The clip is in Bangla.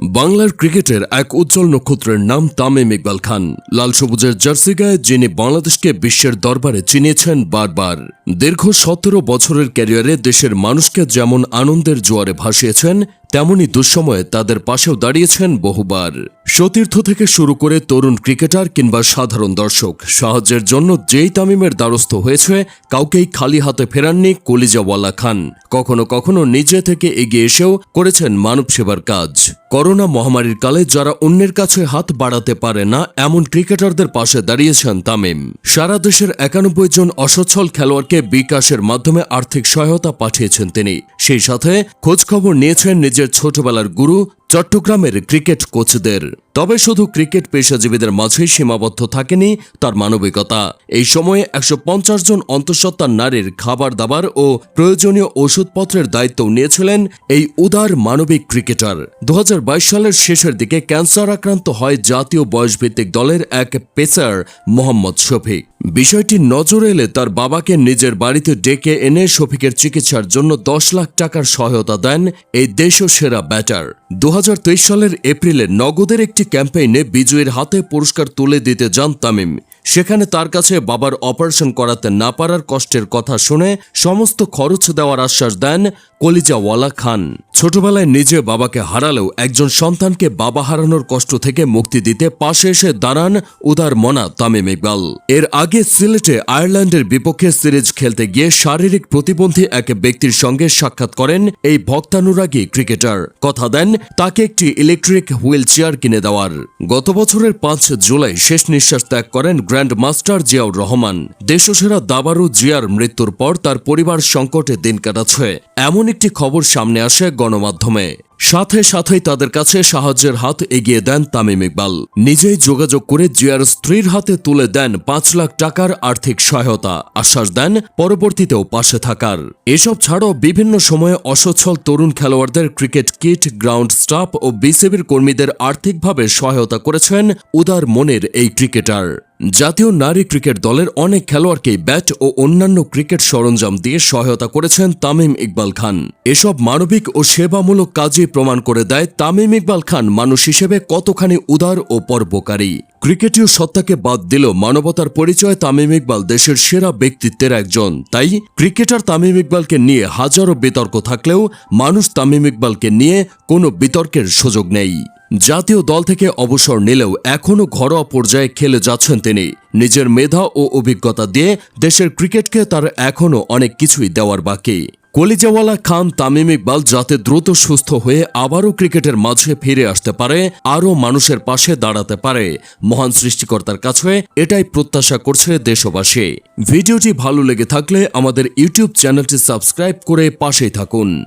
বাংলার ক্রিকেটের এক উজ্জ্বল নক্ষত্রের নাম তামিম ইকবাল খান। লাল সবুজের জার্সি গায়ে যিনি বাংলাদেশকে বিশ্বের দরবারে চিনিয়েছেন বারবার। দীর্ঘ সতেরো বছরের ক্যারিয়ারে দেশের মানুষকে যেমন আনন্দের জোয়ারে ভাসিয়েছেন তেমনি দুঃসময়ে তাদের পাশেও দাঁড়িয়েছেন বহুবার। সতীর্থ থেকে শুরু করে তরুণ ক্রিকেটার কিংবা সাধারণ দর্শক, সাহায্যের জন্য যেই তামিমের দ্বারস্থ হয়েছে, কাউকেই খালি হাতে ফেরাননি কলিজাওয়ালা খান। কখনো কখনো নিজে থেকে এগিয়ে এসেও করেছেন মানব সেবার কাজ। করোনা মহামারীর কালে যারা অন্যের কাছে হাত বাড়াতে পারে না, এমন ক্রিকেটারদের পাশে দাঁড়িয়েছেন তামিম। সারা দেশের একানব্বই জন অসচ্ছল খেলোয়াড়কে বিকাশের মাধ্যমে আর্থিক সহায়তা পাঠিয়েছেন তিনি। সেই সাথে খোঁজখবর নিয়েছেন নিজের ছোটবেলার গুরু চট্টগ্রামের ক্রিকেট কোচদের। তবে শুধু ক্রিকেট পেশাজীবীদের মাঝেই সীমাবদ্ধ থাকেনি তার মানবিকতা। এই সময়ে একশো পঞ্চাশ জন অন্তঃসত্ত্বা নারীর খাবার দাবার ও প্রয়োজনীয় ওষুধপত্রের দায়িত্ব নিয়েছিলেন এই উদার মানবিক ক্রিকেটার। দু হাজার বাইশ সালের শেষের দিকে ক্যান্সার আক্রান্ত হয় জাতীয় বয়সভিত্তিক দলের এক পেসার মোহাম্মদ শফিক। বিষয়টি নজর এলে তার বাবাকে নিজের বাড়িতে ডেকে এনে শফিকের চিকিৎসার জন্য দশ লাখ টাকার সহায়তা দেন এই দেশ সেরা ব্যাটার। দু হাজার তেইশ সালের এপ্রিলে নগদের একটি ক্যাম্পেইনে বিজয়ীর হাতে পুরস্কার তুলে দিতে যান তামিম। সেখানে তার কাছে বাবার অপারেশন করাতে না পারার কষ্টের কথা শুনে সমস্ত খরচ দেওয়ার আশ্বাস দেন কলিজাওয়ালা খান। ছোটবেলায় নিজে বাবাকে হারালেও একজন সন্তানকে বাবা হারানোর কষ্ট থেকে মুক্তি দিতে পাশে এসে দাঁড়ান উদার মনা তামিম ইকবাল। এর আগে সিলেটে আয়ারল্যান্ডের বিপক্ষে সিরিজ খেলতে গিয়ে শারীরিক প্রতিবন্ধী এক ব্যক্তির সঙ্গে সাক্ষাৎ করেন এই ভক্তানুরাগী ক্রিকেটার। কথা দেন, তাকে একটি ইলেকট্রিক হুইল চেয়ার কিনে দেওয়ার। গত বছরের পাঁচ জুলাই শেষ নিঃশ্বাস ত্যাগ করেন গ্র্যান্ড মাস্টার জিয়াউর রহমান। দেশসেরা দাবারু জিয়ার মৃত্যুর পর তার পরিবার সংকটে দিন কাটাচ্ছে। এমন একটি খবর সামনে আসে গণমাধ্যমে। সাথে সাথেই তাদের কাছে সাহায্যের হাত এগিয়ে দেন তামিম ইকবাল। নিজেই যোগাযোগ করে জিয়ার স্ত্রীর হাতে তুলে দেন পাঁচ লাখ টাকার আর্থিক সহায়তা। আশ্বাস দেন পরবর্তীতেও পাশে থাকার। এসব ছাড়াও বিভিন্ন সময়ে অসচ্ছল তরুণ খেলোয়াড়দের ক্রিকেট কিট, গ্রাউন্ড স্টাফ ও বিসিবির কর্মীদের আর্থিকভাবে সহায়তা করেছেন উদার মনের এই ক্রিকেটার। জাতীয় নারী ক্রিকেট দলের অনেক খেলোয়াড়কেই ব্যাট ও অন্যান্য ক্রিকেট সরঞ্জাম দিয়ে সহায়তা করেছেন তামিম ইকবাল খান। এসব মানবিক ও সেবামূলক কাজই প্রমাণ করে দেয় তামিম ইকবাল খান মানুষ হিসেবে কতখানি উদার ও পর্বকারী ক্রিকেটীয় সত্তাকে বাদ দিলেও মানবতার পরিচয় তামিম ইকবাল দেশের সেরা ব্যক্তিত্বের একজন। তাই ক্রিকেটার তামিম ইকবালকে নিয়ে হাজারো বিতর্ক থাকলেও মানুষ তামিম ইকবালকে নিয়ে কোনো বিতর্কের সুযোগ নেই। জাতীয় দল থেকে অবসর নিলেও এখনও ঘরোয়া পর্যায়ে খেলে যাচ্ছেন তিনি। নিজের মেধা ও অভিজ্ঞতা দিয়ে দেশের ক্রিকেটকে তার এখনও অনেক কিছুই দেওয়ার বাকি। কলিজাওয়ালা খান তামিম ইকবাল যাতে দ্রুত সুস্থ হয়ে আবারও ক্রিকেটের মাঝে ফিরে আসতে পারে, আরও মানুষের পাশে দাঁড়াতে পারে। মহান সৃষ্টিকর্তার কাছে এটাই প্রত্যাশা করছে দেশবাসী। ভিডিওটি ভালো লেগে থাকলে আমাদের ইউটিউব চ্যানেলটি সাবস্ক্রাইব করে পাশেই থাকুন।